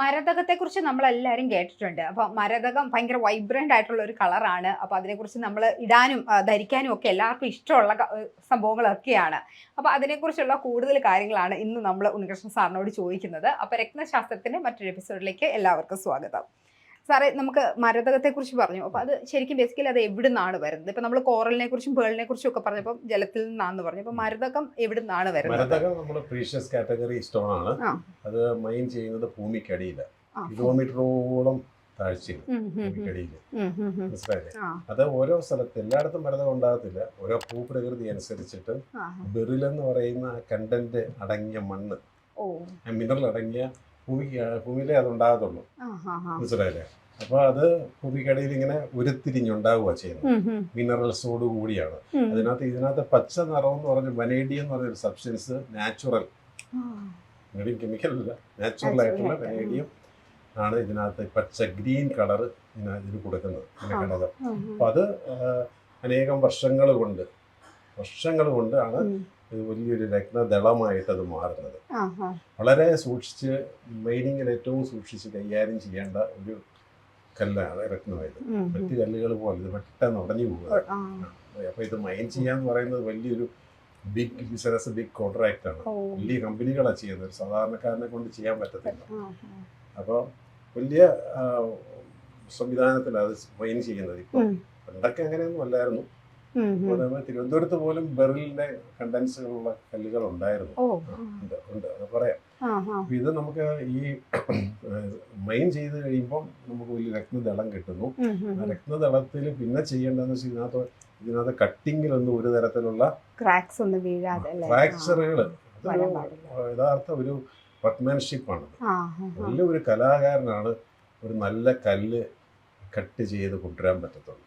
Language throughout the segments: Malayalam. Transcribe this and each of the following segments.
മരതകത്തെക്കുറിച്ച് നമ്മളെല്ലാവരും കേട്ടിട്ടുണ്ട്. അപ്പോൾ മരതകം ഭയങ്കര വൈബ്രന്റ് ആയിട്ടുള്ള ഒരു കളറാണ് അപ്പോൾ അതിനെക്കുറിച്ച് നമ്മൾ ഇടാനും ധരിക്കാനും ഒക്കെ എല്ലാവർക്കും ഇഷ്ടമുള്ള സംഭവങ്ങളൊക്കെയാണ്. അപ്പോൾ അതിനെക്കുറിച്ചുള്ള കൂടുതൽ കാര്യങ്ങളാണ് ഇന്ന് നമ്മൾ ഉണ്ണികൃഷ്ണൻ സാറിനോട് ചോദിക്കുന്നത്. അപ്പോൾ രത്നശാസ്ത്രത്തിന്റെ മറ്റൊരു എപ്പിസോഡിലേക്ക് എല്ലാവർക്കും സ്വാഗതം. സാറേ നമുക്ക് മരതകത്തെ കുറിച്ച് പറഞ്ഞു. അപ്പൊ അത് ശരിക്കും ബേസിക്കലി അത് എവിടെ നിന്നാണ് വരുന്നത്? ഇപ്പൊ നമ്മൾ കോറലിനെ കുറിച്ചും പേളിനെ കുറിച്ചും ഒക്കെ പറഞ്ഞപ്പോൾ ജലത്തിൽ നിന്നാന്ന് പറഞ്ഞു. അപ്പൊ മരതകം എവിടെ നിന്നാണ് വരുന്നത്? മരതകം നമ്മുടെ പ്രീഷ്യസ് കാറ്റഗറി സ്റ്റോൺ ആണ്. അത് മൈൻ ചെയ്യുന്നത് ഭൂമിക്കടിയില. ആ. കിലോമീറ്ററോളം താഴ്ചയിൽ. ഭൂമിക്കടിയിൽ. മനസ്സിലായില്ലേ? അത് ഓരോ സ്ഥലത്ത് എല്ലായിടത്തും മരതകം ഉണ്ടാകത്തില്ല. ഓരോ ഭൂപ്രകൃതി അനുസരിച്ചിട്ട് ബെറിലെന്ന് പറയുന്ന കണ്ടന്റ് അടങ്ങിയ മണ്ണ്. മിനറൽ അടങ്ങിയ ഭൂമി ഭൂമിയിലെ അത് ഉണ്ടാകത്തുള്ളൂ മനസ്സിലായില്ലേ? അപ്പോൾ അത് ഭൂമിക്കടിയിൽ ഇങ്ങനെ ഉരുത്തിരിഞ്ഞുണ്ടാവുക ചെയ്യുന്നത് മിനറൽസോട് കൂടിയാണ്. അതിനകത്ത് ഇതിനകത്ത് പച്ച നിറം എന്ന് പറഞ്ഞ വനേഡിയം എന്ന് പറഞ്ഞൊരു സബ്സ്റ്റൻസ് നാച്ചുറൽ കെമിക്കൽ അല്ല നാച്ചുറൽ ആയിട്ടുള്ള വനേഡിയം ആണ് ഇതിനകത്ത് പച്ച ഗ്രീൻ കളർ ഇതിന് കൊടുക്കുന്നത് ഇതിന് ആ. ഘടകം ഉം, ഉം. അപ്പം അത് അനേകം വർഷങ്ങൾ കൊണ്ട് വർഷങ്ങൾ കൊണ്ടാണ് വലിയൊരു രത്നദളമായിട്ട് അത് മാറുന്നത്. വളരെ സൂക്ഷിച്ച് മൈനിങ്ങിൽ ഏറ്റവും സൂക്ഷിച്ച് കൈകാര്യം ചെയ്യേണ്ട ഒരു കല്ലാണ് രത്നമായത്. മറ്റ് കല്ലുകൾ പോലെ ഇത് പെട്ടെന്ന് ഉടഞ്ഞു പോകുക അപ്പൊ ഇത് മൈൻ ചെയ്യാന്ന് പറയുന്നത് വലിയൊരു ബിഗ് ബിസിനസ് ബിഗ് കോൺട്രാക്ട് ആണ്. വലിയ കമ്പനികളാണ് ചെയ്യുന്നത്. ഒരു സാധാരണക്കാരനെ കൊണ്ട് ചെയ്യാൻ പറ്റത്തില്ല. അപ്പോൾ വലിയ സംവിധാനത്തിലാണ് അത് മൈൻ ചെയ്യുന്നത് ഇപ്പം. പണ്ടൊക്കെ അങ്ങനെയൊന്നും അല്ലായിരുന്നു. തിരുവനന്തപുരത്ത് പോലും ബെറിലിന്റെ കണ്ടൻസുകളുള്ള കല്ലുകൾ ഉണ്ടായിരുന്നു ഉണ്ട് അത് പറയാം. ഇത് നമുക്ക് ഈ മൈൻ ചെയ്ത് കഴിയുമ്പോൾ നമുക്ക് വലിയ രക്തദളം കിട്ടുന്നു. ആ രക്തദളത്തിൽ രത്നദളത്തിൽ പിന്നെ ചെയ്യേണ്ടതെന്ന് വെച്ചാൽ ഇതിനകത്ത് ഇതിനകത്ത് കട്ടിങ്ങിലൊന്നും ഒരു തരത്തിലുള്ള ക്രാക്സ് ഒന്നും വീഴാതെ ഫ്രാക്ചറുകൾ. യഥാർത്ഥ ഒരു വർക്ക്മാൻഷിപ്പാണ്. നല്ല ഒരു കലാകാരനാണ് ഒരു നല്ല കല്ല് കട്ട് ചെയ്ത് കൊണ്ടുവരാൻ പറ്റത്തുള്ളൂ.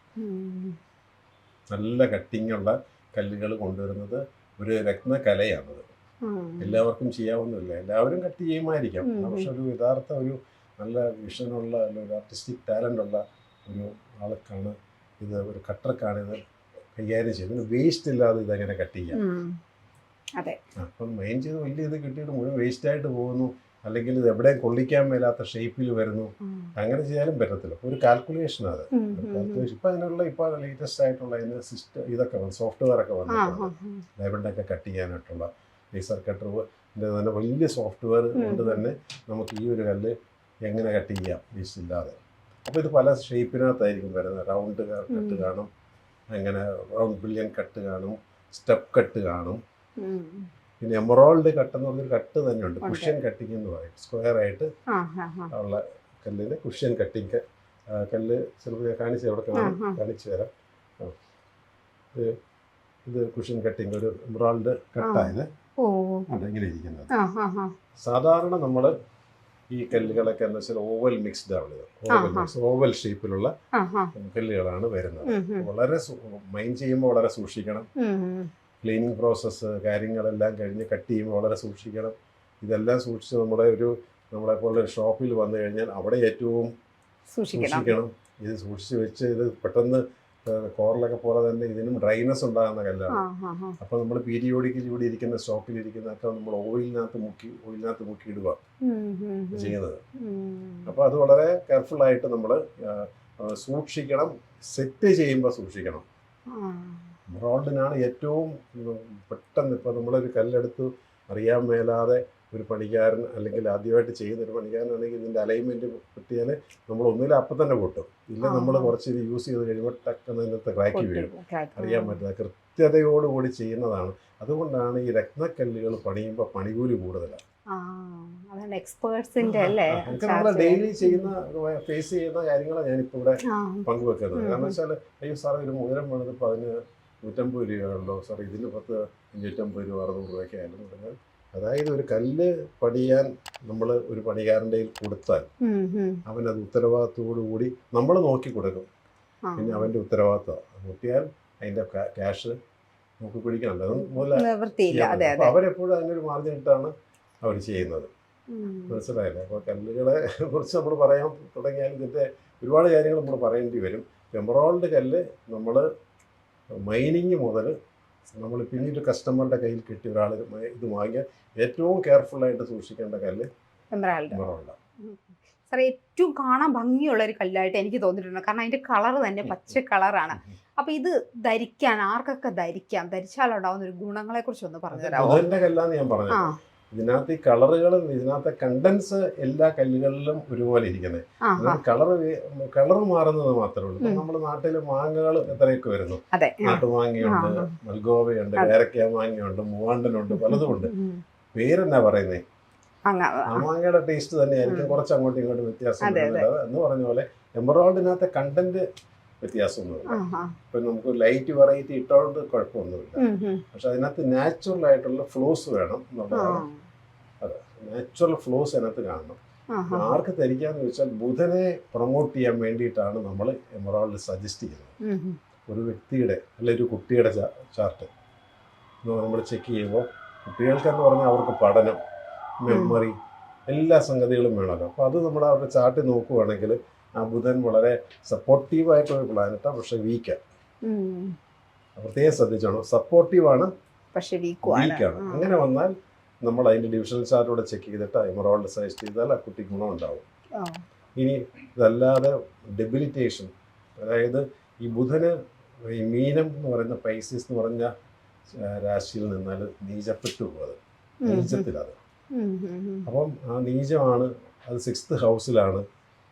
നല്ല കട്ടിങ്ങുള്ള കല്ലുകൾ കൊണ്ടുവരുന്നത് ഒരു രത്നകലയാണത്. എല്ലാവർക്കും ചെയ്യാവുന്നില്ല എല്ലാവരും കട്ട് ചെയ്യുമായിരിക്കാം. പക്ഷെ ഒരു യഥാർത്ഥ ഒരു നല്ല വിഷനുള്ള അല്ലെങ്കിൽ ഒരു ആർട്ടിസ്റ്റിക് ടാലന്റ് ഉള്ള ഒരു ആൾക്കാണ് ഇത് ഒരു കട്ടർക്കാണ് ഇത് കൈകാര്യം ചെയ്യുന്നത്. വേസ്റ്റ് ഇല്ലാതെ ഇതെങ്ങനെ കട്ട് ചെയ്യാം. അപ്പം മെയിൻ ചെയ്ത് വലിയ ഇത് കിട്ടിയിട്ട് മുഴുവൻ വേസ്റ്റ് ആയിട്ട് പോകുന്നു. അല്ലെങ്കിൽ ഇത് എവിടെയും കൊള്ളിക്കാൻ മേലാത്ത ഷേപ്പിൽ വരുന്നു. അങ്ങനെ ചെയ്യാനും പറ്റത്തില്ല. ഒരു കാൽക്കുലേഷൻ അത്. കാൽക്കുലേഷൻ ഇപ്പം അതിനുള്ള ഇപ്പോൾ ലേറ്റസ്റ്റ് ആയിട്ടുള്ള അതിന് സിസ്റ്റം ഇതൊക്കെ വന്നു സോഫ്റ്റ്വെയർ ഒക്കെ വന്നു. വന്നിട്ടുണ്ട്. ഡയമണ്ടൊക്കെ കട്ട് ചെയ്യാനായിട്ടുള്ള ലേസർ കട്ടർ തന്നെ വലിയ സോഫ്റ്റ്വെയർ. കൊണ്ട് തന്നെ നമുക്ക് ഈ ഒരു കല്ല് എങ്ങനെ കട്ട് ചെയ്യാം? വേസ്റ്റ് ഇല്ലാതെ. അപ്പോൾ ഇത് പല ഷേപ്പിനകത്തായിരിക്കും വരുന്നത്. റൗണ്ട് കട്ട് കാണും. അങ്ങനെ റൗണ്ട് ബില്യൺ കട്ട് കാണും. സ്റ്റെപ്പ് കട്ട് കാണും. പിന്നെ എമറോൾഡ് കട്ട് എന്ന് പറഞ്ഞൊരു കട്ട് തന്നെയുണ്ട്. കുഷ്യൻ കട്ടിങ് എന്ന് പറയും സ്ക്വയർ ആയിട്ട്. ഉള്ള കല്ലിന് കുഷ്യൻ കട്ടിങ് കല്ല് ചിലപ്പോൾ ഞാൻ കാണിച്ച് അവിടെ. കാണിച്ചു തരാം ഇത് കുഷ്യൻ കട്ടിങ് ഒരു എമറോൾഡ് കട്ടായത് ഇങ്ങനെ ഇരിക്കുന്നത്. സാധാരണ നമ്മൾ ഈ കല്ലുകളൊക്കെ എന്ന് വെച്ചാൽ ഓവൽ മിക്സ്ഡ് ആണ് ഓവൽ. മിക്സ് ഓവൽ ഷേപ്പിലുള്ള. കല്ലുകളാണ് വരുന്നത്. വളരെ മൈൻ ചെയ്യുമ്പോൾ വളരെ സൂക്ഷിക്കണം. ക്ലീനിങ് പ്രോസസ്സ് കാര്യങ്ങളെല്ലാം കഴിഞ്ഞ് കട്ട് ചെയ്യുമ്പോൾ വളരെ സൂക്ഷിക്കണം. ഇതെല്ലാം സൂക്ഷിച്ച് നമ്മുടെ ഒരു നമ്മളെ പോലെ ഒരു ഷോപ്പിൽ വന്നു കഴിഞ്ഞാൽ അവിടെ ഏറ്റവും സൂക്ഷിക്കണം. ഇത് സൂക്ഷിച്ച് വെച്ച് ഇത് പെട്ടെന്ന് കോറിലൊക്കെ പോലെ തന്നെ ഇതിനും ഡ്രൈനസ് ഉണ്ടാകുന്ന കല്ലാണ്. അപ്പോൾ നമ്മൾ പീരിയോഡിക്കലി ഇവിടെ ഇരിക്കുന്ന സ്റ്റോക്കിൽ ഇരിക്കുന്നതൊക്കെ നമ്മൾ ഓയിലിനകത്ത് മുക്കി ഓയിലിനകത്ത് മുക്കി ഇടുക. ചെയ്യുന്നത്. അപ്പൊ അത് വളരെ കെയർഫുൾ ആയിട്ട് നമ്മൾ സൂക്ഷിക്കണം. സെറ്റ് ചെയ്യുമ്പോൾ സൂക്ഷിക്കണം. റോഡിനാണ് ഏറ്റവും പെട്ടെന്ന് ഇപ്പോൾ നമ്മളൊരു കല്ലെടുത്ത് അറിയാൻ മേലാതെ ഒരു പണിക്കാരൻ അല്ലെങ്കിൽ ആദ്യമായിട്ട് ചെയ്യുന്ന ഒരു പണിക്കാരനാണെങ്കിൽ ഇതിന്റെ അലൈൻമെന്റ് കിട്ടിയാൽ നമ്മൾ ഒന്നുമില്ല അപ്പം തന്നെ പൊട്ടും. ഇല്ല നമ്മൾ. കുറച്ച് ഇത് യൂസ് ചെയ്ത് കഴിയുമ്പോൾ ടക്കെന്ന് ഇതിനകത്ത് ക്രാക്ക് വീഴും. അറിയാൻ പറ്റില്ല. കൃത്യതയോടുകൂടി ചെയ്യുന്നതാണ്. അതുകൊണ്ടാണ് ഈ രത്നക്കല്ലുകൾ പണിയുമ്പോൾ പണികൂലി കൂടുതലാണ്. അതാണ് എക്സ്പേർട്സിന്റെ അല്ലേ? നമ്മൾ ഡെയിലി ചെയ്യുന്ന ഫേസ് ചെയ്യുന്ന കാര്യങ്ങളാണ് ഞാനിപ്പോൾ ഇവിടെ പങ്കുവെക്കുന്നത്. കാരണം വെച്ചാൽ അയ്യോ സാറേ ഒരു മോതിരം ഇപ്പൊ അതിന് നൂറ്റമ്പത് രൂപയുള്ളൂ സാർ ഇതിന് പത്ത് അഞ്ഞൂറ്റമ്പത് രൂപ അറുന്നൂറ് രൂപയ്ക്കായാലും പറഞ്ഞാൽ അതായത് ഒരു കല്ല് പണിയാൻ നമ്മൾ ഒരു പണിക്കാരന്റെ കയ്യിൽ കൊടുത്താൽ. അവനത് ഉത്തരവാദിത്തത്തോടു കൂടി നമ്മൾ നോക്കി കൊടുക്കും. പിന്നെ അവന്റെ ഉത്തരവാദിത്തമാണ് നോക്കിയാൽ അതിന്റെ ക്യാഷ് നമുക്ക് പിടിക്കണമല്ലോ അതും അവരെപ്പോഴും അതിനൊരു മാർജിൻ ഇട്ടാണ് അവർ ചെയ്യുന്നത്. മനസ്സിലായില്ലേ? അപ്പോൾ കല്ലുകളെ കുറിച്ച് നമ്മൾ പറയാൻ തുടങ്ങിയാൽ ഇതിന്റെ ഒരുപാട് കാര്യങ്ങൾ നമ്മൾ പറയേണ്ടി വരും. എമറോൾഡ് കല്ല് നമ്മൾ മൈനിങ് മുതൽ നമ്മൾ പിന്നീട് കസ്റ്റമറുടെ കയ്യിൽ കിട്ടിയ ഒരാൾ ഇത് വാങ്ങിയാൽ ഏറ്റവും കെയർഫുള്ളായിട്ട് സൂക്ഷിക്കേണ്ട കല്ല് എമറാൾഡ്. സാർ ഏറ്റവും കാണാൻ ഭംഗിയുള്ള ഒരു കല്ലായിട്ട് എനിക്ക് തോന്നിയിട്ടുണ്ട്. കാരണം അതിന്റെ കളർ തന്നെ പച്ച കളറാണ് അപ്പൊ ഇത് ധരിക്കാൻ ആർക്കൊക്കെ ധരിക്കാം? ധരിച്ചാലുണ്ടാവുന്ന ഒരു ഗുണങ്ങളെ കുറിച്ച് ഒന്ന് പറഞ്ഞു തരാമോ? കല്ലാന്ന് ഞാൻ പറഞ്ഞു ഇതിനകത്ത് ഈ കളറുകളും ഇതിനകത്തെ കണ്ടൻസ് എല്ലാ കല്ലുകളിലും ഒരുപോലെ ഇരിക്കുന്നത് കളർ കളർ മാറുന്നത് മാത്രമേ ഉള്ളൂ. നമ്മൾ നമ്മുടെ നാട്ടിൽ മാങ്ങകൾ എത്രയൊക്കെ വരുന്നു. നാട്ടുമാങ്ങയുണ്ട് മൽഗോവയുണ്ട് വേരക്ക മാങ്ങയുണ്ട് മൂവാണ്ടനുണ്ട് പലതും ഉണ്ട് പേരെന്നാ പറയുന്നേ? മാങ്ങയുടെ ടേസ്റ്റ് തന്നെയായിരിക്കും. കുറച്ച് അങ്ങോട്ടും ഇങ്ങോട്ടും വ്യത്യാസം. എന്ന് പറഞ്ഞ പോലെ എംബ്രോയിഡിനകത്തെ കണ്ടന്റ് വ്യത്യാസമൊന്നുമില്ല. ഇപ്പൊ നമുക്ക് ലൈറ്റ് വെറൈറ്റി ഇട്ടോണ്ട് കുഴപ്പമൊന്നുമില്ല. പക്ഷെ അതിനകത്ത് നാച്ചുറൽ ആയിട്ടുള്ള ഫ്ലോസ് വേണം എന്നുള്ളതാണ് അതെ. നാച്ചുറൽ ഫ്ലോസ് അതിനകത്ത് കാണണം. ആർക്ക് ധരിക്കാന്ന് വെച്ചാൽ ബുധനെ പ്രൊമോട്ട് ചെയ്യാൻ വേണ്ടിയിട്ടാണ് നമ്മൾ എമറാൾഡ് സജസ്റ്റ് ചെയ്യുന്നത്. ഒരു വ്യക്തിയുടെ അല്ലെ ഒരു കുട്ടിയുടെ ചാർട്ട് നമ്മൾ ചെക്ക് ചെയ്യുമ്പോൾ കുട്ടികൾക്കെന്ന് പറഞ്ഞാൽ അവർക്ക് പഠനം മെമ്മറി എല്ലാ സംഗതികളും വേണമല്ലോ. അപ്പോൾ അത് നമ്മൾ അവരുടെ ചാർട്ട് നോക്കുവാണെങ്കിൽ ബുധൻ വളരെ സപ്പോർട്ടീവായിട്ടുള്ള പ്ലാനറ്റാണ് പക്ഷെ വീക്കാണ്. പ്രത്യേകം ശ്രദ്ധിച്ചോണം. സപ്പോർട്ടീവാണ് പക്ഷെ വീക്കുമാണ് വീക്കാണ് അങ്ങനെ വന്നാൽ നമ്മൾ അതിന്റെ ഡിവിഷണൽ ചാർട്ടിലൂടെ ചെക്ക് ചെയ്തിട്ട് എമറോൾഡ് സൈസ് ചെയ്താൽ ആ കുട്ടിക്ക് ഗുണം ഉണ്ടാവും ഇനി ഇതല്ലാതെ ഡെബിലിറ്റേഷൻ അതായത് ഈ ബുധന് ഈ മീനം എന്ന് പറയുന്ന പൈസീസ് എന്ന് പറഞ്ഞ രാശിയിൽ നിന്നാൽ നീചപ്പെട്ടു പോകുന്നത് നീചത്തിലത്. അപ്പം ആ നീചമാണ് അത് സിക്സ്ത് ഹൗസിലാണ്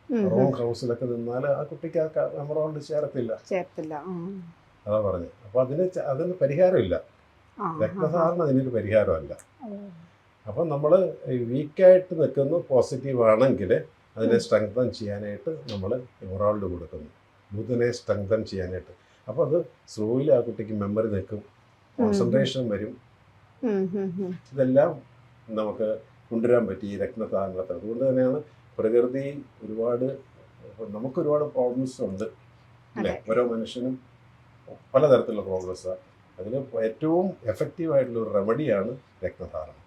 റോങ് ഹൗസിലൊക്കെ നിന്നാൽ ആ കുട്ടിക്ക് ആ എമറോൾഡ് കൊണ്ട് ചേർത്തില്ല ചേർത്തില്ല അതാ പറഞ്ഞു അപ്പൊ അതിന് അതിന് പരിഹാരമില്ല. രക്തസാധാരണ. അതിനൊരു പരിഹാരമല്ല. അപ്പം നമ്മൾ വീക്കായിട്ട് നിൽക്കുന്നു പോസിറ്റീവ് ആണെങ്കിൽ അതിനെ സ്ട്രെങ്തൻ ചെയ്യാനായിട്ട് നമ്മൾ എമറോൾഡ് കൊടുക്കുന്നു. ബുധനെ സ്ട്രെങ്തൻ ചെയ്യാനായിട്ട്. അപ്പോൾ അത് സ്ലോയിൽ ആ കുട്ടിക്ക് മെമ്മറി നിൽക്കും. കോൺസെൻട്രേഷൻ വരും. ഇതെല്ലാം നമുക്ക് കൊണ്ടുവരാൻ പറ്റി ഈ അതുകൊണ്ട് തന്നെയാണ് പ്രകൃതി ഒരുപാട് നമുക്ക് ഒരുപാട് പ്രോബ്ലംസ് ഉണ്ട് അല്ലേ? ഓരോ മനുഷ്യനും പലതരത്തിലുള്ള പ്രോബ്ലംസ് അതിന് ഏറ്റവും എഫക്റ്റീവ് ആയിട്ടുള്ള ഒരു റെമഡിയാണ് രക്തധാരണം.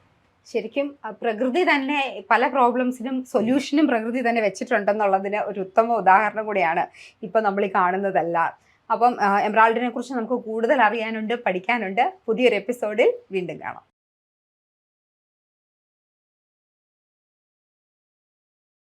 ശരിക്കും പ്രകൃതി തന്നെ പല പ്രോബ്ലംസിനും സൊല്യൂഷനും പ്രകൃതി തന്നെ വെച്ചിട്ടുണ്ടെന്നുള്ളതിന് ഒരു ഉത്തമ ഉദാഹരണം കൂടിയാണ് ഇപ്പം നമ്മൾ ഈ കാണുന്നതെല്ലാം. അപ്പം എംബ്രാൾഡിനെ കുറിച്ച് നമുക്ക് കൂടുതൽ അറിയാനുണ്ട് പഠിക്കാനുണ്ട്. പുതിയൊരു എപ്പിസോഡിൽ വീണ്ടും കാണാം.